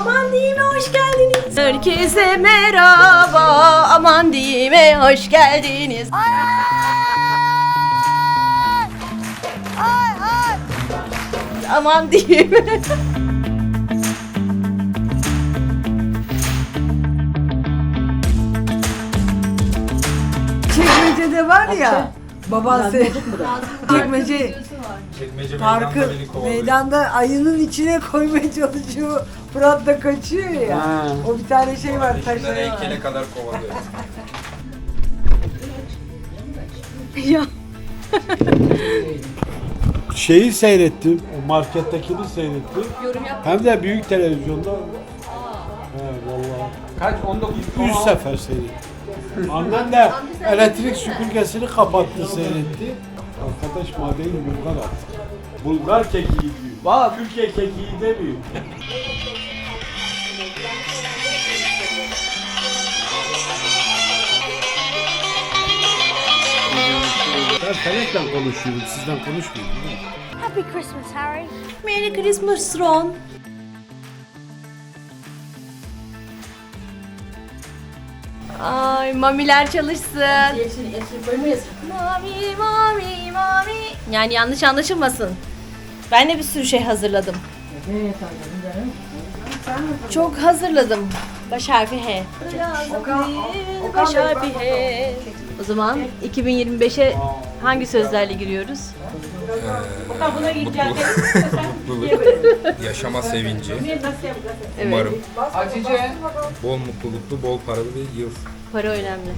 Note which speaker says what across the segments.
Speaker 1: Aman diyeyim hoş geldiniz. Herkese merhaba. Aman diyeyim hoş geldiniz. Aman diyeyim.
Speaker 2: Çekmece'de var ya. Babası çekmece
Speaker 3: Çekmece
Speaker 2: parkı
Speaker 3: meydanda
Speaker 2: ayının içine koymaya çalışıyor. Fırat da kaçıyor ya.
Speaker 3: Ha.
Speaker 2: O bir tane şey var taşları var.
Speaker 3: heykele kadar kovalıyor.
Speaker 1: ya.
Speaker 4: Şeyi seyrettim, o markettekini seyrettim.
Speaker 1: Yorum yap.
Speaker 4: Hem de büyük televizyonda. He vallahi.
Speaker 3: Kaç? 19
Speaker 4: Üç sefer seyrettim. Annem de elektrik süpürgesini kapattı seyretti. Arkadaş madeni Bulgar attı. Bulgar kekiği diyor. Bak Türkiye kekiği demiyor. Ben Felek'le konuşuyorum, sizden konuşmuyorum. değil mi?
Speaker 5: Happy Christmas, Harry.
Speaker 1: Merry Christmas Ron. Ay mamiler çalışsın. Mami mami mami. Yani yanlış anlaşılmasın. Ben de bir sürü şey hazırladım. Çok hazırladım. Baş harfi H. Baş harfi H. O zaman 2025'e hangi sözlerle giriyoruz?
Speaker 6: mutluluk, yaşama sevinci. Umarım bol mutluluklu, bol paralı bir yıl.
Speaker 1: Para önemli.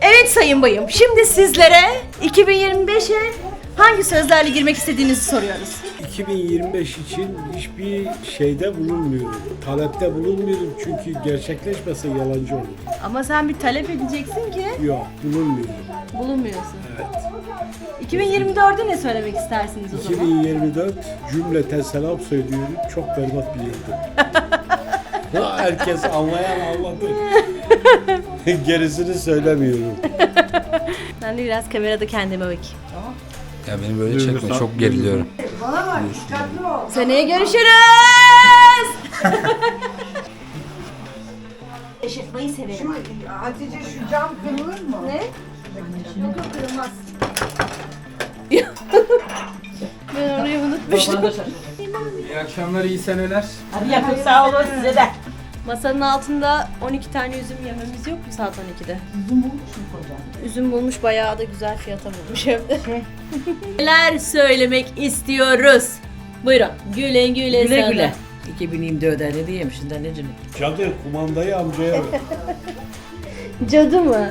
Speaker 1: Evet sayın bayım. Şimdi sizlere 2025'e hangi sözlerle girmek istediğinizi soruyoruz.
Speaker 4: 2025 için hiçbir şeyde bulunmuyorum. Talepte bulunmuyorum çünkü gerçekleşmese yalancı olur.
Speaker 1: Ama sen bir talep edeceksin ki
Speaker 4: Yok bulunmuyorum.
Speaker 1: Bulunmuyorsun. Evet. 2024'de ne söylemek istersiniz o zaman?
Speaker 4: 2024 cümleten selam söylüyorum. Çok berbat bir yıldı. Ha, Herkes anlayan anladı. Gerisini söylemiyorum.
Speaker 1: Ben de biraz kamerada kendime bakayım.
Speaker 6: Ya beni böyle çekme, çok geriliyorum.
Speaker 2: Bana bak dikkatli ol.
Speaker 1: Seneye görüşürüz. Yaşatmayı severim.
Speaker 2: Hatice şu cam kırılır mı?
Speaker 1: Ne? Yok yok kırılmaz. ben orayı unutmuştum.
Speaker 3: İyi akşamlar, iyi seneler.
Speaker 1: Masanın altında 12 tane üzüm yememiz yok mu saat 12'de? Üzüm bulmuş mu kocan? Üzüm bulmuş bayağı da güzel fiyata bulmuş hem de. Neler söylemek istiyoruz? Buyurun. Güle güle,
Speaker 7: Güle
Speaker 1: sana.
Speaker 7: güle. 2024'de ne diyeyim şimdi anneciğim?
Speaker 4: Cadı kumandayı amcaya ver.
Speaker 1: Cadı mı?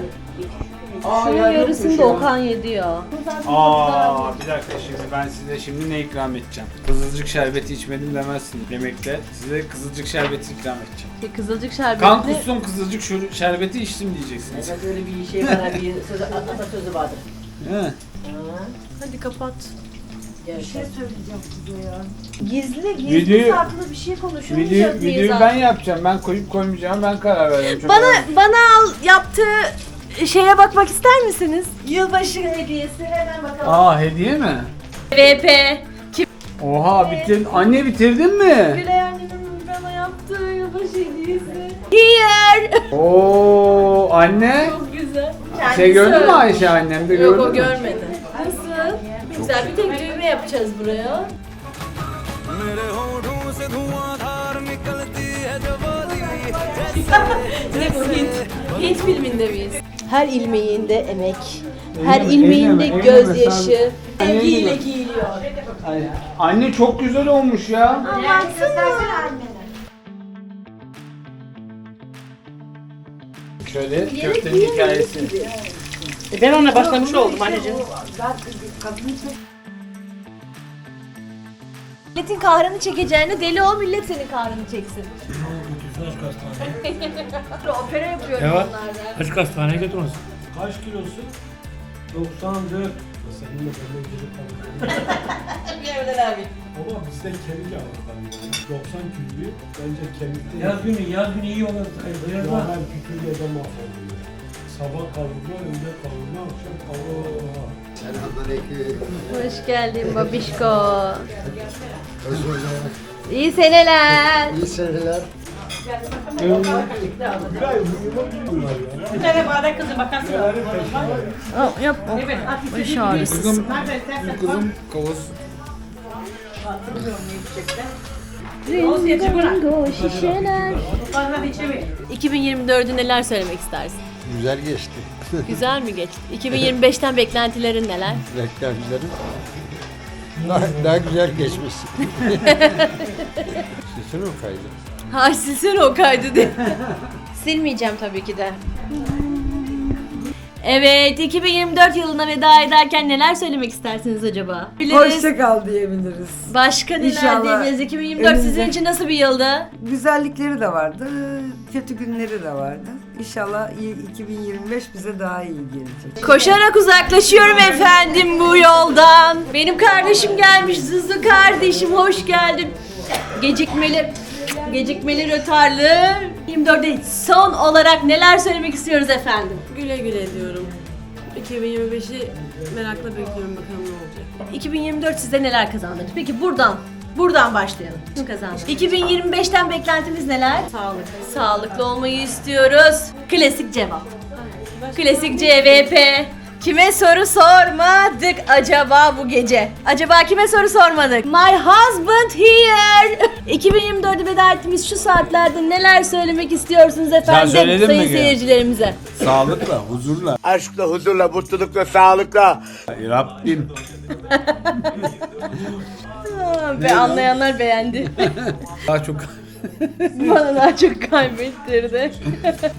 Speaker 1: Şunun yarısını da Okan yedi ya.
Speaker 3: Aa, bir dakika şimdi ben size şimdi ne ikram edeceğim? Kızılcık şerbeti içmedim demezsin yemekte. Size kızılcık şerbeti ikram edeceğim.
Speaker 1: Bir Kızılcık şerbetli.
Speaker 3: Kan kustum kızılcık şu şerbeti içtim diyeceksiniz.
Speaker 7: Evet öyle bir şey var, bir söz, atasözü vardır.
Speaker 3: He.
Speaker 1: Hadi kapat.
Speaker 2: Bir şey söyleyeceğim size ya.
Speaker 1: Gizli, gizli
Speaker 3: Video-
Speaker 1: saklı bir şey
Speaker 3: Video,
Speaker 1: konuşamayacak mıyız
Speaker 3: videoyu ben yapacağım. Ben koyup koymayacağım. Ben karar vereceğim. Çok
Speaker 1: Bana
Speaker 3: önemli.
Speaker 1: bana al yaptığı şeye bakmak ister misiniz? Yılbaşı hediyesi hemen bakalım.
Speaker 3: Aa hediye mi?
Speaker 1: VP. Kim?
Speaker 3: Oha bitirdin. Anne bitirdin mi?
Speaker 1: Gülay annemin bana yaptığı yılbaşı hediyesi. Here.
Speaker 3: Oo anne.
Speaker 1: Çok güzel.
Speaker 3: Şey
Speaker 1: Kendisi
Speaker 3: gördün mü. Ayşe annem de
Speaker 1: Yok
Speaker 3: gördün
Speaker 1: o
Speaker 3: mü?
Speaker 1: görmedi. Nasıl? Güzel bir tek düğme yapacağız buraya. ne bu Hint? Hint filminde miyiz? Her ilmeğinde emek. Her
Speaker 3: Eyleme,
Speaker 1: ilmeğinde
Speaker 3: eyleme,
Speaker 1: gözyaşı.
Speaker 3: eyleme.
Speaker 1: Sevgiyle
Speaker 3: Eyleme.
Speaker 1: giyiliyor.
Speaker 3: Ay, Anne çok güzel olmuş ya. Şöyle köftenin hikayesi.
Speaker 7: E ben ona başlamış oldum anneciğim.
Speaker 1: Milletin kahrını çekeceğine deli ol millet senin kahrını çeksin. Opera yapıyorum
Speaker 8: Ne var?
Speaker 1: onlarda.
Speaker 8: Açık hastaneye götürmez.
Speaker 4: Kaç kilosun? 94. Senin de benden geri kalıyor. Ama bizde kemik ağırlığı. 90 kiloyu bence kemikte.
Speaker 8: Yaz günü, yaz günü iyi olur.
Speaker 4: Ya
Speaker 8: da.
Speaker 4: ben küçüğüyle de mahvoldum. ya. Sabah kavurma, önde kavurma, akşam kavurma.
Speaker 1: Hoş geldin babişko. İyi seneler.
Speaker 2: İyi seneler.
Speaker 7: Bir tane bardak kızı bakarsın.
Speaker 1: Yapma.
Speaker 7: Evet. at
Speaker 1: Baş
Speaker 7: istediğin
Speaker 1: ağrısı.
Speaker 7: istersen koy.
Speaker 6: Kızım kavuz.
Speaker 1: Ringo şişeler.
Speaker 7: Fazla içemeyin.
Speaker 1: 2024'ü neler söylemek istersin?
Speaker 5: Güzel geçti.
Speaker 1: Güzel mi geçti? 2025'ten beklentilerin neler?
Speaker 5: Reklamcıların daha, daha güzel geçmiş. Sesini mi kaydı?
Speaker 1: Ha silsene o kaydı diye. Silmeyeceğim tabii ki de. Evet, 2024 yılına veda ederken neler söylemek istersiniz acaba? Biliriz.
Speaker 2: Hoşça kal diyebiliriz.
Speaker 1: Başka neler
Speaker 2: İnşallah
Speaker 1: diyebiliriz? 2024 sizin
Speaker 2: önümüzde-
Speaker 1: için nasıl bir yıldı?
Speaker 2: Güzellikleri de vardı, kötü günleri de vardı. İnşallah iyi- 2025 bize daha iyi gelecek.
Speaker 1: Koşarak uzaklaşıyorum efendim bu yoldan. Benim kardeşim gelmiş, Zuzu kardeşim hoş geldin. Gecikmeli, gecikmeli rötarlı. 24'te son olarak neler söylemek istiyoruz efendim?
Speaker 9: Güle güle diyorum. 2025'i merakla bekliyorum bakalım ne olacak.
Speaker 1: 2024 size neler kazandırdı? Peki buradan, buradan başlayalım. Kim kazandı? 2025'ten beklentimiz neler?
Speaker 9: Sağlık.
Speaker 1: Sağlıklı olmayı istiyoruz. Klasik cevap. Klasik CVP. Kime soru sormadık acaba bu gece? Acaba kime soru sormadık? My husband here. 2024'ü veda ettiğimiz şu saatlerde neler söylemek istiyorsunuz efendim
Speaker 3: söyledin mi
Speaker 1: sayın
Speaker 3: gene?
Speaker 1: seyircilerimize?
Speaker 3: Sağlıkla, huzurla.
Speaker 10: Aşkla, huzurla, mutlulukla, sağlıkla.
Speaker 3: Rabbim.
Speaker 1: Aa, Ve anlayanlar beğendi.
Speaker 3: Daha çok
Speaker 1: Bana daha çok kaybettirdi.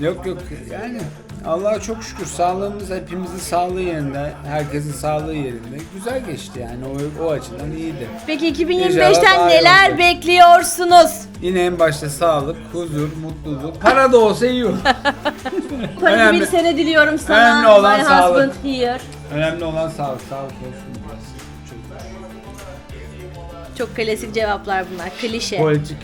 Speaker 3: Yok yok yani Allah'a çok şükür sağlığımız hepimizin sağlığı yerinde, herkesin sağlığı yerinde. Güzel geçti yani o, o açıdan iyiydi.
Speaker 1: Peki
Speaker 3: İnşallah
Speaker 1: 2025'ten
Speaker 3: daha iyi
Speaker 1: neler
Speaker 3: olacak.
Speaker 1: bekliyorsunuz?
Speaker 3: Yine en başta sağlık, huzur, mutluluk. Para da olsa iyi olur.
Speaker 1: Para
Speaker 3: Önemli-
Speaker 1: bir sene diliyorum sana.
Speaker 3: önemli olan
Speaker 1: My
Speaker 3: sağlık.
Speaker 1: husband here.
Speaker 3: Önemli olan sağlık, sağlık olsun.
Speaker 1: Çok klasik cevaplar bunlar. Klişe.
Speaker 3: Politik,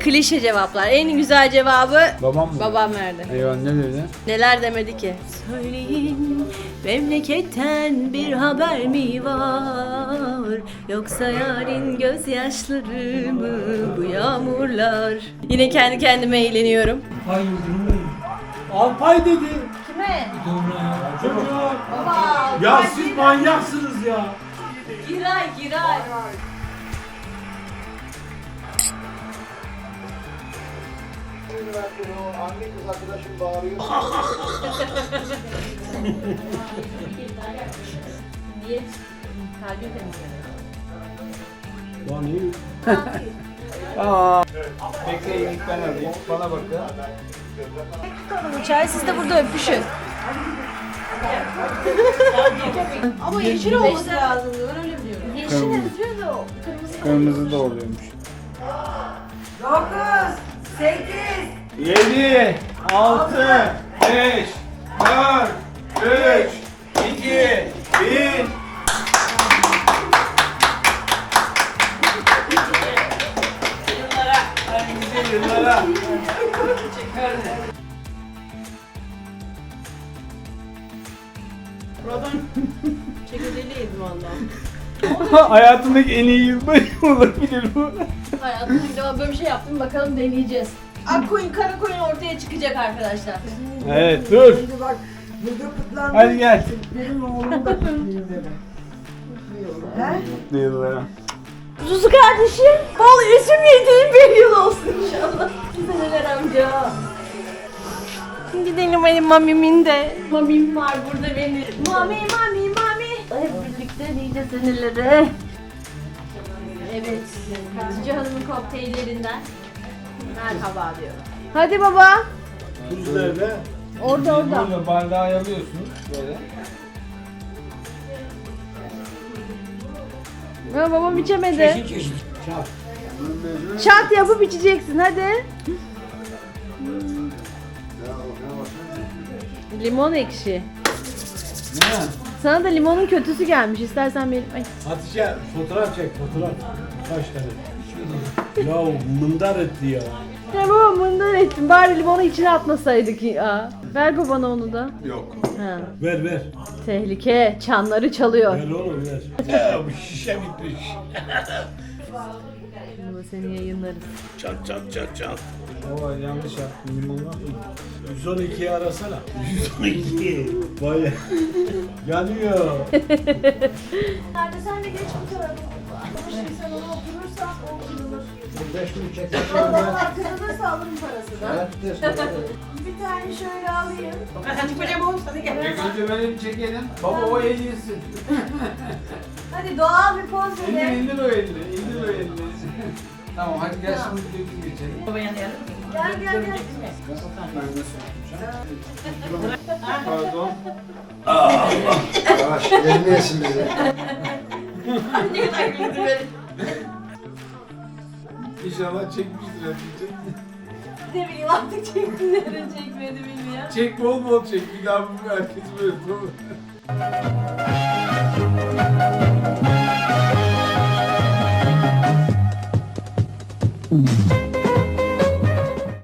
Speaker 1: Klişe cevaplar. En güzel cevabı
Speaker 3: Babam mı?
Speaker 1: babam verdi.
Speaker 3: Eyvah ne dedi?
Speaker 1: Neler demedi ki? Söyleyin memleketten bir haber mi var? Yoksa yarın gözyaşları mı bu yağmurlar? Yine kendi kendime eğleniyorum.
Speaker 8: Ay yıldırım
Speaker 4: Alpay dedi.
Speaker 1: Kime?
Speaker 4: Çocuğa.
Speaker 1: Baba.
Speaker 4: Ya siz manyaksınız ya.
Speaker 1: Giray giray.
Speaker 5: Anne kız arkadaşım bağırıyor.
Speaker 1: Niye? Kalbim temizleniyor.
Speaker 4: Lan iyi.
Speaker 3: Aa. Bekleyin ilk ben alayım. Bana bakın.
Speaker 1: Bu çay siz de burada öpüşün. Ama yeşil olması lazım. Ben öyle biliyorum. Yeşil yazıyor da o. Kırmızı.
Speaker 3: Kırmızı da oluyormuş. 7, 6, 5, 4, 3, 2, 1. Yıllara.
Speaker 9: Çekirdeğini yedim valla.
Speaker 3: Hayatımdaki en iyi yılbaşı olabilir bu.
Speaker 1: Hayatımda ilk defa böyle bir şey yaptım bakalım deneyeceğiz. Akkoyun kara koyun ortaya çıkacak arkadaşlar.
Speaker 3: Evet dur.
Speaker 2: Şimdi bak burada kutlandı.
Speaker 3: Hadi gel.
Speaker 2: Benim oğlum da kutlayayım dedim. He?
Speaker 3: Yıllara.
Speaker 1: Zuzu kardeşim, bol üzüm yediğin bir yıl olsun inşallah. Seneler amca. Gidelim benim mamimin de. Mamim var burada benim. Mami, mami, mami. Hep birlikte nice senelere. Evet, Hatice Hanım'ın kokteyllerinden merhaba diyorum. Hadi baba.
Speaker 4: Tuz nerede?
Speaker 1: Orada orada.
Speaker 3: Böyle bardağı yalıyorsunuz böyle.
Speaker 1: Ya babam içemedi. Çat yapıp içeceksin hadi. Limon ekşi.
Speaker 3: Ne?
Speaker 1: Sana da limonun kötüsü gelmiş. İstersen benim... Ay.
Speaker 4: Hatice fotoğraf çek fotoğraf. Kaç tane? Ya mındar etti ya.
Speaker 1: Ya baba mındar ettim. Bari limonu içine atmasaydık ya. Ver babana onu da.
Speaker 3: Yok.
Speaker 1: Ha.
Speaker 4: Ver ver.
Speaker 1: Tehlike. Çanları çalıyor.
Speaker 4: Ver oğlum ver. Ya bu şişe bitmiş.
Speaker 1: Bunu seni yayınlarız.
Speaker 4: Çat çat çat çat.
Speaker 3: Oo yanlış yaptım. Limon var mı?
Speaker 4: 112'yi arasana. 112. Vay. Yanıyor.
Speaker 1: Hadi sen de geç bu tarafa. Sen ona oturursan o kırılır.
Speaker 5: Beş gün çekmek
Speaker 1: Valla kırılırsa alırım parasını. Bir tane şöyle alayım.
Speaker 7: Sen çıkacağım oğlum sana gel.
Speaker 3: önce benim çekelim. Baba o el yesin.
Speaker 1: Hadi doğal bir poz
Speaker 3: İndir
Speaker 1: verin.
Speaker 3: indir o elini. indir o elini. tamam hadi gel şimdi videoyu geçelim.
Speaker 7: Baba yanayalım.
Speaker 1: Gel gel gel.
Speaker 3: Ben de soracağım. Pardon.
Speaker 5: Yavaş gelmeyesin bize.
Speaker 7: Ne kadar güldü beni.
Speaker 3: İnşallah çekmiştir Hatice.
Speaker 1: Ne bileyim artık çektilerin çekmedi bilmiyorum.
Speaker 3: Çek bol bol çek. Bir daha bu herkes böyle tamam.